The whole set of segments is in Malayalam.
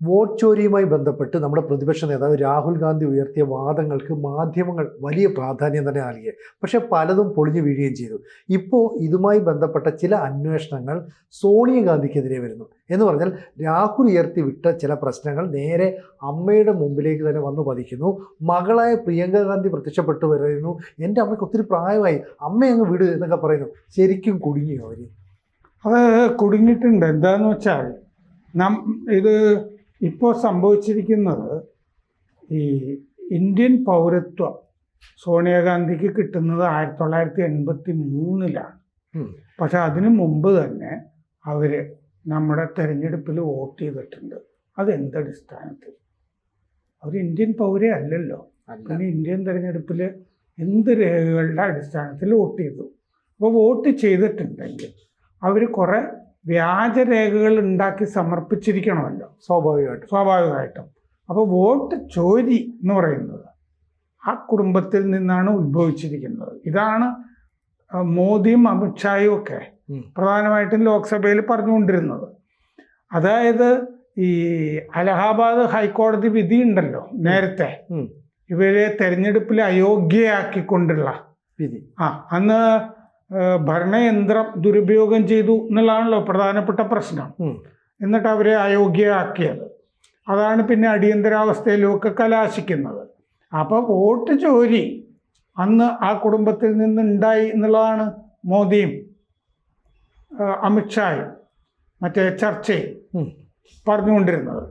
വോട്ട് ചോരിയുമായി ബന്ധപ്പെട്ട് നമ്മുടെ പ്രതിപക്ഷ നേതാവ് രാഹുൽ ഗാന്ധി ഉയർത്തിയ വാദങ്ങൾക്ക് മാധ്യമങ്ങൾ വലിയ പ്രാധാന്യം തന്നെ നൽകി. പക്ഷേ പലതും പൊളിഞ്ഞു വീഴുകയും ചെയ്തു. ഇപ്പോൾ ഇതുമായി ബന്ധപ്പെട്ട ചില അന്വേഷണങ്ങൾ സോണിയാഗാന്ധിക്കെതിരെ വരുന്നു. എന്ന് പറഞ്ഞാൽ രാഹുൽ ഉയർത്തി വിട്ട ചില പ്രശ്നങ്ങൾ നേരെ അമ്മയുടെ മുമ്പിലേക്ക് തന്നെ വന്നു പതിക്കുന്നു. മകളായ പ്രിയങ്ക ഗാന്ധി പ്രത്യക്ഷപ്പെട്ടു വരുന്നു എന്റെ അമ്മയ്ക്ക് ഒത്തിരി പ്രായമായി. അമ്മ അങ്ങ് എന്നൊക്കെ പറയുന്നു. ശരിക്കും കുടുങ്ങിയോ അവർ അത് കുടുങ്ങിയിട്ടുണ്ട്. എന്താണെന്ന് വെച്ചാൽ നം ഇത് ഇപ്പോൾ സംഭവിച്ചിരിക്കുന്നത് ഈ ഇന്ത്യൻ പൗരത്വം സോണിയാഗാന്ധിക്ക് കിട്ടുന്നത് ആയിരത്തി തൊള്ളായിരത്തി എൺപത്തി മൂന്നിലാണ് പക്ഷെ അതിനു മുമ്പ് തന്നെ അവർ നമ്മുടെ തെരഞ്ഞെടുപ്പിൽ വോട്ട് ചെയ്തിട്ടുണ്ട്. അതെന്തടിസ്ഥാനത്തിൽ അവർ ഇന്ത്യൻ പൗരേ അല്ലല്ലോ. പിന്നെ ഇന്ത്യൻ തെരഞ്ഞെടുപ്പിൽ എന്ത് രേഖകളുടെ അടിസ്ഥാനത്തിൽ വോട്ട് ചെയ്തു? അപ്പോൾ വോട്ട് ചെയ്തിട്ടുണ്ടെങ്കിൽ അവർ കുറേ വ്യാജരേഖകൾ ഉണ്ടാക്കി സമർപ്പിച്ചിരിക്കണമല്ലോ. സ്വാഭാവികമായിട്ടും. സ്വാഭാവികമായിട്ടും. അപ്പോൾ വോട്ട് ചോരി എന്ന് പറയുന്നത് ആ കുടുംബത്തിൽ നിന്നാണ് ഉത്ഭവിച്ചിരിക്കുന്നത്. ഇതാണ് മോദിയും അമിത്ഷായും ഒക്കെ പ്രധാനമായിട്ടും ലോക്സഭയിൽ പറഞ്ഞുകൊണ്ടിരുന്നത്. അതായത് ഈ അലഹാബാദ് ഹൈക്കോടതി വിധി ഉണ്ടല്ലോ നേരത്തെ. ഇവരെ തെരഞ്ഞെടുപ്പിൽ അയോഗ്യയാക്കിക്കൊണ്ടുള്ള വിധി. ആ അന്ന് ഭരണയന്ത്രം ദുരുപയോഗം ചെയ്തു എന്നുള്ളതാണല്ലോ പ്രധാനപ്പെട്ട പ്രശ്നം. എന്നിട്ട് അവരെ അയോഗ്യയാക്കിയത് അതാണ് പിന്നെ അടിയന്തരാവസ്ഥയിലുമൊക്കെ കലാശിക്കുന്നത്. അപ്പോൾ വോട്ട് ചോരി അന്ന് ആ കുടുംബത്തിൽ നിന്നുണ്ടായി എന്നുള്ളതാണ് മോദിയും അമിത്ഷായും മറ്റേ ചർച്ചയും പറഞ്ഞുകൊണ്ടിരുന്നത്.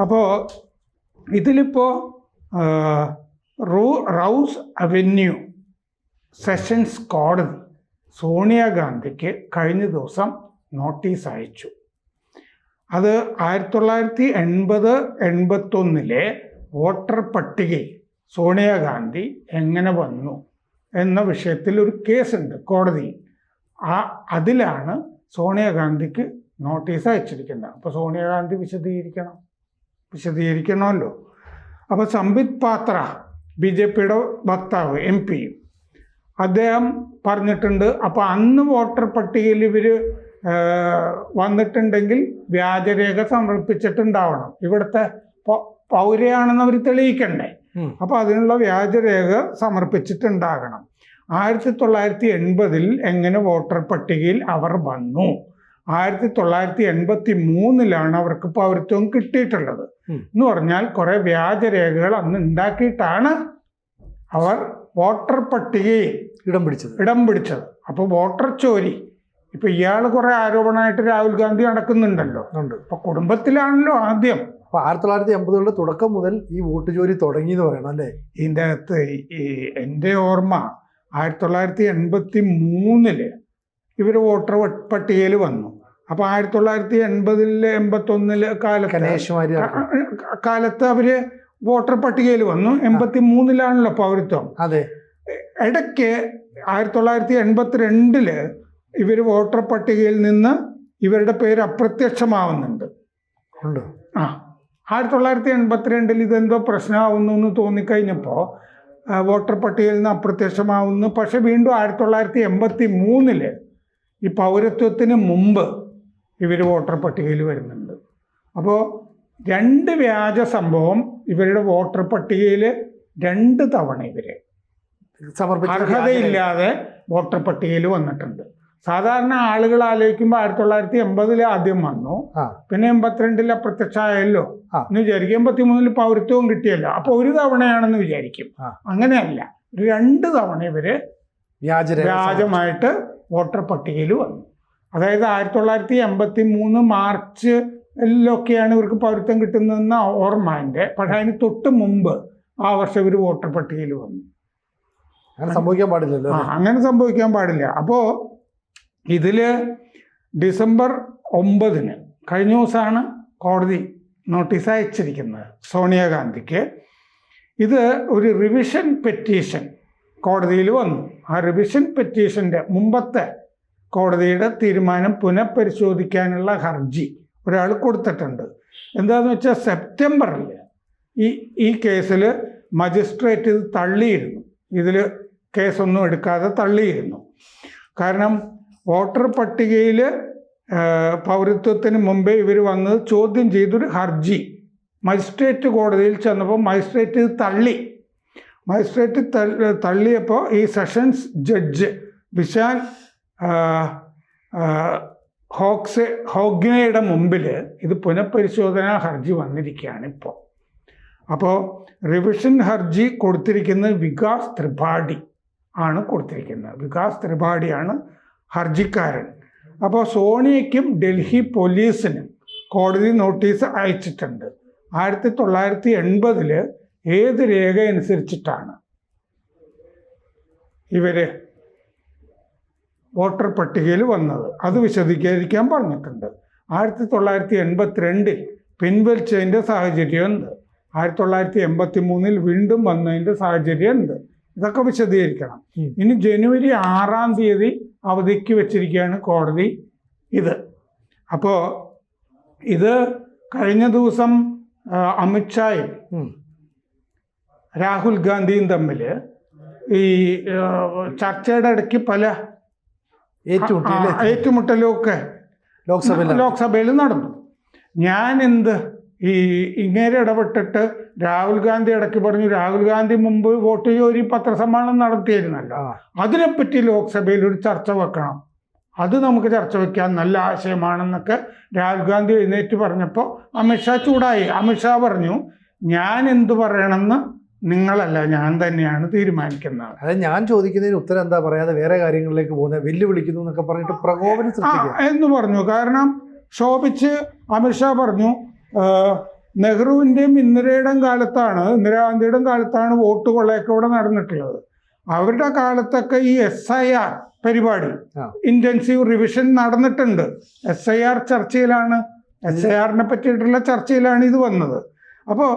അപ്പോൾ ഇതിലിപ്പോൾ റൂ റൗസ് അവന്യൂ സെഷൻസ് കോടതി സോണിയാഗാന്ധിക്ക് കഴിഞ്ഞ ദിവസം നോട്ടീസ് അയച്ചു. അത് ആയിരത്തി തൊള്ളായിരത്തി എൺപത് എൺപത്തൊന്നിലെ വോട്ടർ പട്ടികയിൽ സോണിയാഗാന്ധി എങ്ങനെ വന്നു എന്ന വിഷയത്തിൽ ഒരു കേസുണ്ട് കോടതിയിൽ ആ അതിലാണ് സോണിയാഗാന്ധിക്ക് നോട്ടീസ് അയച്ചിരിക്കുന്നത്. അപ്പോൾ സോണിയാഗാന്ധി വിശദീകരിക്കണം? വിശദീകരിക്കണമല്ലോ. അപ്പോൾ സംബിത് പാത്ര ബി ജെ പിയുടെ വക്താവ് എം പി അദ്ദേഹം പറഞ്ഞിട്ടുണ്ട്. അപ്പോൾ അന്ന് വോട്ടർ പട്ടികയിൽ ഇവർ വന്നിട്ടുണ്ടെങ്കിൽ വ്യാജരേഖ സമർപ്പിച്ചിട്ടുണ്ടാവണം. ഇവിടുത്തെ പൗരയാണെന്ന് അവർ തെളിയിക്കണ്ടേ. അപ്പോൾ അതിനുള്ള വ്യാജരേഖ സമർപ്പിച്ചിട്ടുണ്ടാകണം. ആയിരത്തി തൊള്ളായിരത്തി എൺപതിൽ എങ്ങനെ വോട്ടർ പട്ടികയിൽ അവർ വന്നു? ആയിരത്തി തൊള്ളായിരത്തി എൺപത്തി മൂന്നിലാണ് അവർക്ക് പൗരത്വം കിട്ടിയിട്ടുള്ളത്. എന്ന് പറഞ്ഞാൽ കുറേ വ്യാജരേഖകൾ അന്ന് ഉണ്ടാക്കിയിട്ടാണ് അവർ വോട്ടർ പട്ടികയിൽ ഇടം പിടിച്ചത്. ഇടം പിടിച്ചത്. അപ്പോൾ വോട്ടർ ചോരി. ഇപ്പൊ ഇയാൾ കുറെ ആരോപണമായിട്ട് രാഹുൽ ഗാന്ധി നടക്കുന്നുണ്ടല്ലോ. ഉണ്ട്. ഇപ്പൊ കുടുംബത്തിലാണല്ലോ ആദ്യം. അപ്പൊ ആയിരത്തി തൊള്ളായിരത്തി എൺപതുകളുടെ തുടക്കം മുതൽ ഈ വോട്ട് ജോലി തുടങ്ങി എന്ന് പറയണം അല്ലേ? ഇതിന്റെ അകത്ത് ഈ എന്റെ ഓർമ്മ ആയിരത്തി തൊള്ളായിരത്തി എൺപത്തി മൂന്നിൽ ഇവർ വോട്ടർ പട്ടികയിൽ വന്നു. അപ്പൊ ആയിരത്തി തൊള്ളായിരത്തി എൺപതിൽ എൺപത്തൊന്നിൽ കാലത്ത് കാലത്ത് അവർ വോട്ടർ പട്ടികയിൽ വന്നു. എൺപത്തി മൂന്നിലാണല്ലോ പൗരത്വം. അതെ. ഇടയ്ക്ക് ആയിരത്തി തൊള്ളായിരത്തി എൺപത്തിരണ്ടിൽ ഇവർ വോട്ടർ പട്ടികയിൽ നിന്ന് ഇവരുടെ പേര് അപ്രത്യക്ഷമാവുന്നുണ്ട്. ആ. ആയിരത്തി തൊള്ളായിരത്തി എൺപത്തിരണ്ടിൽ ഇതെന്തോ പ്രശ്നമാവുന്നു എന്ന് തോന്നിക്കഴിഞ്ഞപ്പോൾ വോട്ടർ പട്ടികയിൽ നിന്ന് അപ്രത്യക്ഷമാവുന്നു. പക്ഷെ വീണ്ടും ആയിരത്തി തൊള്ളായിരത്തി എൺപത്തി മൂന്നിൽ ഈ പൗരത്വത്തിന് മുമ്പ് ഇവർ വോട്ടർ പട്ടികയിൽ വരുന്നുണ്ട്. അപ്പോൾ രണ്ട് വ്യാജ സംഭവം ഇവരുടെ വോട്ടർ പട്ടികയിൽ രണ്ട് തവണ ഇവർ അർഹതയില്ലാതെ വോട്ടർ പട്ടികയിൽ വന്നിട്ടുണ്ട്. സാധാരണ ആളുകൾ ആലോചിക്കുമ്പോൾ ആയിരത്തി തൊള്ളായിരത്തി എൺപതിൽ ആദ്യം വന്നു. പിന്നെ എൺപത്തിരണ്ടിൽ അപ്രത്യക്ഷമായല്ലോ. എന്ന് വിചാരിക്കും എൺപത്തി മൂന്നിൽ പൗരത്വവും കിട്ടിയല്ലോ. അപ്പൊ ഒരു തവണയാണെന്ന് വിചാരിക്കും. അങ്ങനെയല്ല. രണ്ട് തവണ ഇവർ വ്യാജമായിട്ട് വോട്ടർ പട്ടികയിൽ വന്നു. അതായത് ആയിരത്തി തൊള്ളായിരത്തി എൺപത്തി മൂന്ന് മാർച്ച് ിലൊക്കെയാണ് ഇവർക്ക് പൗരത്വം കിട്ടുന്നതെന്ന ഓർമ്മ എന്റെ പക്ഷെ അതിന് തൊട്ട് മുമ്പ് ആ വർഷം ഇവർ വോട്ടർ പട്ടികയിൽ വന്നു. അങ്ങനെ സംഭവിക്കാൻ പാടില്ല അങ്ങനെ സംഭവിക്കാൻ പാടില്ല. അപ്പോൾ ഇതിൽ ഡിസംബർ ഒമ്പതിന് കഴിഞ്ഞ ദിവസമാണ് കോടതി നോട്ടീസ് അയച്ചിരിക്കുന്നത് സോണിയാഗാന്ധിക്ക്. ഇത് ഒരു റിവിഷൻ പെറ്റീഷൻ കോടതിയിൽ വന്നു. ആ റിവിഷൻ പെറ്റീഷന്റെ മുമ്പത്തെ കോടതിയുടെ തീരുമാനം പുനഃപരിശോധിക്കാനുള്ള ഹർജി ഒരാൾ കൊടുത്തിട്ടുണ്ട്. എന്താന്ന് വെച്ചാൽ സെപ്റ്റംബറിൽ ഈ ഈ കേസിൽ മജിസ്ട്രേറ്റ് ഇത് തള്ളിയിരുന്നു. ഇതിൽ കേസൊന്നും എടുക്കാതെ തള്ളിയിരുന്നു. കാരണം വോട്ടർ പട്ടികയിൽ പൗരത്വത്തിന് മുമ്പേ ഇവർ വന്ന് ചോദ്യം ചെയ്തൊരു ഹർജി. മജിസ്ട്രേറ്റ് കോടതിയിൽ ചെന്നപ്പോൾ മജിസ്ട്രേറ്റ് ഇത് തള്ളി. മജിസ്ട്രേറ്റ് തള്ളിയപ്പോൾ ഈ സെഷൻസ് ജഡ്ജ് വിശാൽ ഹോക്സെ ഹോഗ്നയുടെ മുമ്പിൽ ഇത് പുനഃപരിശോധനാ ഹർജി വന്നിരിക്കുകയാണ് ഇപ്പോൾ. അപ്പോൾ റിവിഷൻ ഹർജി കൊടുത്തിരിക്കുന്നത് വികാസ് ത്രിപാഠി ആണ് കൊടുത്തിരിക്കുന്നത്. വികാസ് ത്രിപാഠിയാണ് ഹർജിക്കാരൻ. അപ്പോൾ സോണിയയ്ക്കും ഡൽഹി പോലീസിനും കോടതി നോട്ടീസ് അയച്ചിട്ടുണ്ട്. ആയിരത്തി തൊള്ളായിരത്തി എൺപതിൽ ഏത് രേഖ അനുസരിച്ചിട്ടാണ് ഇവർ വോട്ടർ പട്ടികയിൽ വന്നത്. അത് വിശദീകരിക്കാൻ പറഞ്ഞിട്ടുണ്ട്. ആയിരത്തി തൊള്ളായിരത്തി എൺപത്തിരണ്ടിൽ പിൻവലിച്ചതിന്റെ സാഹചര്യം എന്ത് ആയിരത്തി തൊള്ളായിരത്തി എൺപത്തി മൂന്നിൽ വീണ്ടും വന്നതിന്റെ സാഹചര്യം എന്ത് ഇതൊക്കെ വിശദീകരിക്കണം. ഇനി ജനുവരി ആറാം തീയതി അവധിക്ക് വെച്ചിരിക്കുകയാണ് കോടതി ഇത്. അപ്പോൾ ഇത് കഴിഞ്ഞ ദിവസം അമിത്ഷായും രാഹുൽ ഗാന്ധിയും തമ്മിൽ ഈ ചർച്ചയുടെ ഇടയ്ക്ക് പല ഏറ്റുമുട്ടലും ഒക്കെ ലോക്സഭയിൽ ലോക്സഭയിൽ നടന്നു. ഞാൻ എന്ത് ഈ ഇങ്ങനെ ഇടപെട്ടിട്ട് രാഹുൽ ഗാന്ധി ഇടയ്ക്ക് പറഞ്ഞു രാഹുൽ ഗാന്ധി മുമ്പ് വോട്ട് ചോരി പത്രസമ്മേളനം നടത്തിയിരുന്നല്ലോ നടത്തിയിരുന്നല്ല അതിനെപ്പറ്റി ലോക്സഭയിൽ ഒരു ചർച്ച വെക്കണം. അത് നമുക്ക് ചർച്ച വെക്കാൻ നല്ല ആശയമാണെന്നൊക്കെ രാഹുൽ ഗാന്ധി എഴുന്നേറ്റ് പറഞ്ഞപ്പോൾ അമിത്ഷാ ചൂടായി. അമിത്ഷാ പറഞ്ഞു ഞാൻ എന്തു പറയണമെന്ന് നിങ്ങളല്ല ഞാൻ തന്നെയാണ് തീരുമാനിക്കുന്നത്. അതായത് ഞാൻ ചോദിക്കുന്നതിന് ഉത്തരം എന്താ? പറയാതെ വേറെ കാര്യങ്ങളിലേക്ക് പോകുന്നത് വെല്ലുവിളിക്കുന്നു എന്നൊക്കെ പറഞ്ഞിട്ട് പ്രകോപനം സൃഷ്ടിക്കുക. എന്ന് പറഞ്ഞു. കാരണം ശോഭിച്ച് അമിത്ഷാ പറഞ്ഞു നെഹ്റുവിന്റെയും ഇന്ദിരയുടെയും കാലത്താണ് ഇന്ദിരാഗാന്ധിയുടെ കാലത്താണ് വോട്ട് കൊള്ളയൊക്കെ ഇവിടെ നടന്നിട്ടുള്ളത്. അവരുടെ കാലത്തൊക്കെ ഈ എസ് ഐ ആർ പരിപാടി. ഇന്റൻസീവ് റിവിഷൻ നടന്നിട്ടുണ്ട്. എസ് ഐ ആർ ചർച്ചയിലാണ് എസ് ഐ ആറിനെ പറ്റിയിട്ടുള്ള ചർച്ചയിലാണ് ഇത് വന്നത്. അപ്പോൾ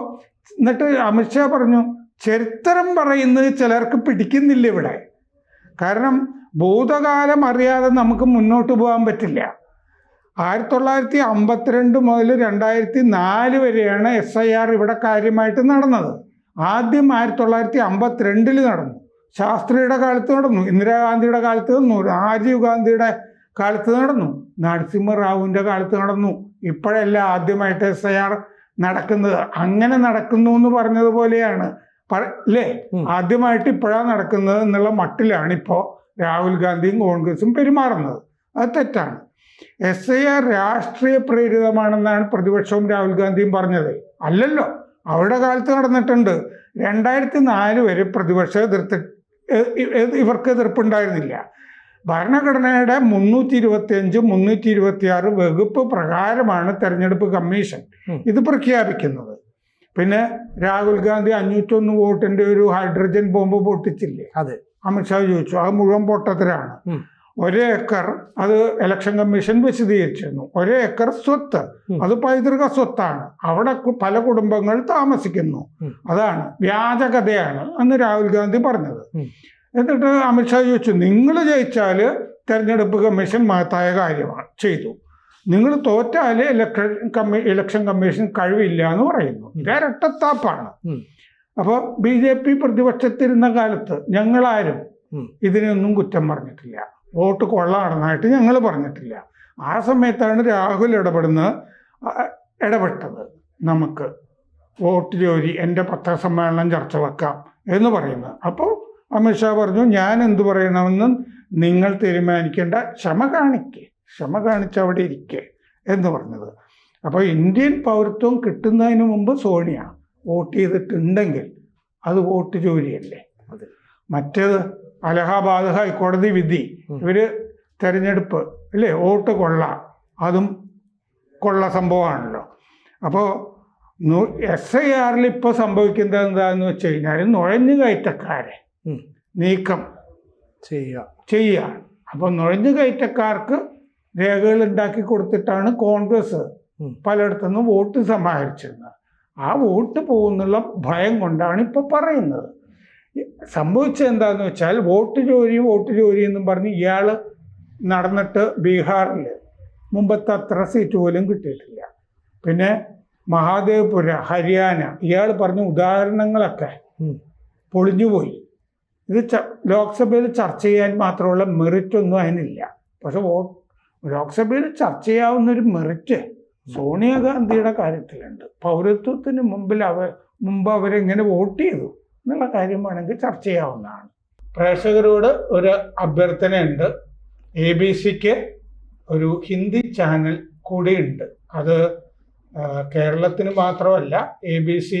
എന്നിട്ട് അമിത്ഷാ പറഞ്ഞു ചരിത്രം പറയുന്നത് ചിലർക്ക് പിടിക്കുന്നില്ല ഇവിടെ. കാരണം ഭൂതകാലം അറിയാതെ നമുക്ക് മുന്നോട്ട് പോകാൻ പറ്റില്ല. ആയിരത്തി തൊള്ളായിരത്തി അമ്പത്തിരണ്ട് മുതൽ രണ്ടായിരത്തി നാല് വരെയാണ് എസ് ഐ ആർ ഇവിടെ കാര്യമായിട്ട് നടന്നത്. ആദ്യം ആയിരത്തി തൊള്ളായിരത്തി അമ്പത്തിരണ്ടിൽ നടന്നു. ശാസ്ത്രിയുടെ കാലത്ത് നടന്നു ഇന്ദിരാഗാന്ധിയുടെ കാലത്ത് നടന്നു രാജീവ് ഗാന്ധിയുടെ കാലത്ത് നടന്നു നരസിംഹറാവുവിന്റെ കാലത്ത് നടന്നു. ഇപ്പോഴല്ല ആദ്യമായിട്ട് എസ് ഐ ആർ നടക്കുന്നത്. അങ്ങനെ നടക്കുന്നു എന്ന് പറഞ്ഞതുപോലെയാണ് അല്ലേ. ആദ്യമായിട്ട് ഇപ്പോഴാണ് നടക്കുന്നത് എന്നുള്ള മട്ടിലാണ് ഇപ്പോൾ രാഹുൽ ഗാന്ധിയും കോൺഗ്രസും പെരുമാറുന്നത്. അത് തെറ്റാണ്. എസ് ഐ ആർ രാഷ്ട്രീയ പ്രേരിതമാണെന്നാണ് പ്രതിപക്ഷവും രാഹുൽ ഗാന്ധിയും പറഞ്ഞത്. അല്ലല്ലോ. അവരുടെ കാലത്ത് നടന്നിട്ടുണ്ട്. രണ്ടായിരത്തി നാല് വരെ പ്രതിപക്ഷം എതിർത്ത് ഇവർക്ക് എതിർപ്പുണ്ടായിരുന്നില്ല. ഭരണഘടനയുടെ മുന്നൂറ്റി ഇരുപത്തി അഞ്ച് മുന്നൂറ്റി ഇരുപത്തി ആറ് വകുപ്പ് പ്രകാരമാണ് തെരഞ്ഞെടുപ്പ് കമ്മീഷൻ ഇത് പ്രഖ്യാപിക്കുന്നത്. പിന്നെ രാഹുൽ ഗാന്ധി അഞ്ഞൂറ്റൊന്ന് വോട്ടിന്റെ ഒരു ഹൈഡ്രജൻ ബോംബ് പൊട്ടിച്ചില്ലേ? അതെ. അമിത്ഷാ ചോദിച്ചു. അത് മുഴുവൻ പൊട്ടത്തിലാണ്. ഒരേ ഏക്കർ അത് ഇലക്ഷൻ കമ്മീഷൻ വിശദീകരിച്ചിരുന്നു. ഒരേ ഏക്കർ സ്വത്ത്. അത് പൈതൃക സ്വത്താണ്. അവിടെ പല കുടുംബങ്ങൾ താമസിക്കുന്നു. അതാണ് വ്യാജകഥയാണ് അന്ന് രാഹുൽ ഗാന്ധി പറഞ്ഞത്. എന്നിട്ട് അമിത്ഷാ ചോദിച്ചു നിങ്ങൾ ജയിച്ചാൽ തെരഞ്ഞെടുപ്പ് കമ്മീഷൻ മഹത്തായ കാര്യമാണ്. ചെയ്തു. നിങ്ങൾ തോറ്റാൽ ഇലക്ഷൻ കമ്മീ ഇലക്ഷൻ കമ്മീഷൻ കഴിവില്ല എന്ന് പറയുന്നു ഇരട്ടത്താപ്പാണ്. അപ്പോൾ ബി ജെ പി പ്രതിപക്ഷത്തിരുന്ന കാലത്ത് ഞങ്ങളാരും. ഇതിനൊന്നും കുറ്റം പറഞ്ഞിട്ടില്ല. വോട്ട് കൊള്ളാണെന്നായിട്ട് ഞങ്ങൾ പറഞ്ഞിട്ടില്ല. ആ സമയത്താണ് രാഹുൽ ഇടപെടുന്ന ഇടപെട്ടത്. നമുക്ക് വോട്ട് ജോലി എന്റെ പത്രസമ്മേളനം ചർച്ച വെക്കാം എന്ന് പറയുന്നത്. അപ്പോൾ അമിത്ഷാ പറഞ്ഞു ഞാൻ എന്തു പറയണമെന്ന് നിങ്ങൾ തീരുമാനിക്കേണ്ട. ക്ഷമ കാണിക്കേ. ക്ഷമ കാണിച്ച് അവിടെ ഇരിക്കേ എന്ന് പറഞ്ഞത്. അപ്പോൾ ഇന്ത്യൻ പൗരത്വം കിട്ടുന്നതിന് മുമ്പ് സോണിയ വോട്ട് ചെയ്തിട്ടുണ്ടെങ്കിൽ അത് വോട്ട് ജോലിയല്ലേ മറ്റേത് അലഹാബാദ് ഹൈക്കോടതി വിധി. ഇവർ തെരഞ്ഞെടുപ്പ് അല്ലേ വോട്ട് കൊള്ള. അതും കൊള്ള സംഭവമാണല്ലോ. അപ്പോൾ എസ് ഐ ആറിൽ ഇപ്പോൾ സംഭവിക്കുന്നത് എന്താണെന്ന് വെച്ച് കഴിഞ്ഞാൽ നുഴഞ്ഞു കയറ്റക്കാരെ. നീക്കം ചെയ്യുക. ചെയ്യുക. അപ്പോൾ നുഴഞ്ഞു കയറ്റക്കാർക്ക് രേഖകൾ ഉണ്ടാക്കി കൊടുത്തിട്ടാണ് കോൺഗ്രസ് പലയിടത്തുനിന്ന് പലയിടത്തുനിന്നും വോട്ട് സമാഹരിച്ചിരുന്നത്. ആ വോട്ട് പോകുന്നുള്ള ഭയം കൊണ്ടാണ് ഇപ്പോൾ പറയുന്നത്. സംഭവിച്ചത് എന്താന്ന് വെച്ചാൽ വോട്ട് ജോലി വോട്ട് ജോലി എന്നും പറഞ്ഞ് ഇയാൾ നടന്നിട്ട് ബീഹാറിൽ മുമ്പത്തെ അത്ര സീറ്റ് പോലും കിട്ടിയിട്ടില്ല. പിന്നെ മഹാദേവ്പുര ഹരിയാന ഇയാൾ പറഞ്ഞ ഉദാഹരണങ്ങളൊക്കെ പൊളിഞ്ഞുപോയി. ഇത് ലോക്സഭയിൽ ചർച്ച ചെയ്യാൻ മാത്രമുള്ള മെറിറ്റ് ഒന്നും അതിനില്ല. പക്ഷെ വോട്ട് ലോക്സഭയിൽ ചർച്ച ചെയ്യാവുന്ന ഒരു മെറിറ്റ് സോണിയാഗാന്ധിയുടെ കാര്യത്തിലുണ്ട്. പൗരത്വത്തിന് മുമ്പിൽ അവർ മുമ്പ് അവരെങ്ങനെ വോട്ട് ചെയ്തു എന്നുള്ള കാര്യം വേണമെങ്കിൽ ചർച്ച ചെയ്യാവുന്നതാണ്. പ്രേക്ഷകരോട് ഒരു അഭ്യർത്ഥനയുണ്ട്. എ ബി സിക്ക് ഒരു ഹിന്ദി ചാനൽ കൂടിയുണ്ട്. അത് കേരളത്തിന് മാത്രമല്ല എ ബി സി